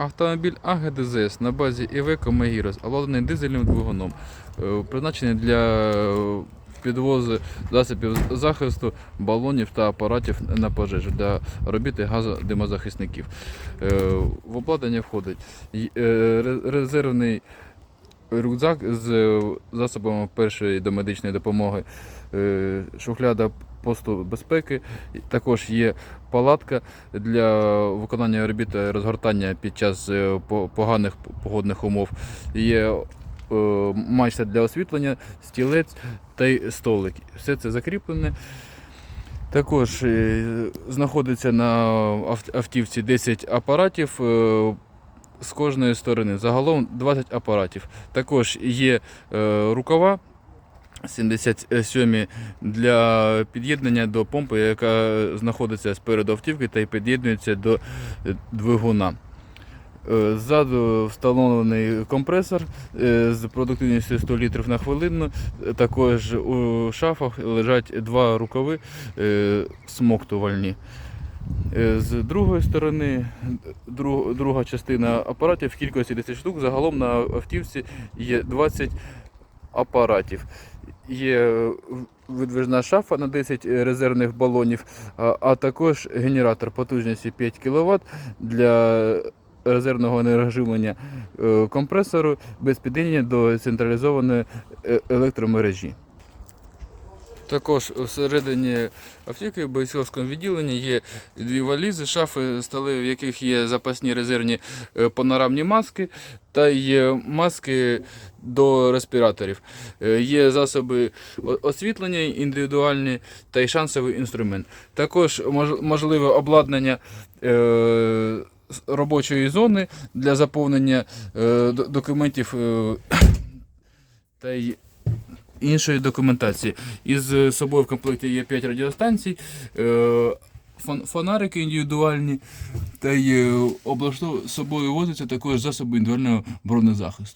Автомобіль АГДЗС на базі Iveco Megirus, обладнаний дизельним двигуном, е, призначений для е, підвозу засобів захисту, балонів та апаратів на пожежу для робіт газодимозахисників. Е, В обладнання входить резервний рюкзак з е, засобами першої домедичної допомоги, е, шухляда посту безпеки. Також є палатка для виконання робіт розгортання під час е, поганих погодних умов. Є е, майстер для освітлення, стілець та й столик. Все це закріплене. Також е, знаходиться на автівці 10 апаратів. З кожної сторони загалом 20 апаратів. Також є е, рукава 77 для під'єднання до помпи, яка знаходиться спереду автівки та й під'єднується до е, двигуна. Е, Ззаду встановлений компресор е, з продуктивністю 100 літрів на хвилину. Також у шафах лежать два рукави смоктувальні. Е, З другої сторони, друг- друга частина апаратів в кількості 10 штук. Загалом на автівці є 20 апаратів. Є видвижна шафа на 10 резервних балонів, а, також генератор потужністю 5 кВт для резервного енергоживлення е, компресору без під'єднання до централізованої е, електромережі. Також всередині автівки в бойцовському відділенні є дві валізи, шафи, столи, в яких є запасні резервні е, панорамні маски та є маски до респіраторів. Е, Є засоби освітлення індивідуальні та й шансовий інструмент. Також можливе обладнання е, робочої зони для заповнення документів та й іншої документації. Із е, собою в комплекті є 5 радіостанцій, е, фонарики індивідуальні, та й е, облаштов... собою возиться також засоби індивідуального бронезахисту.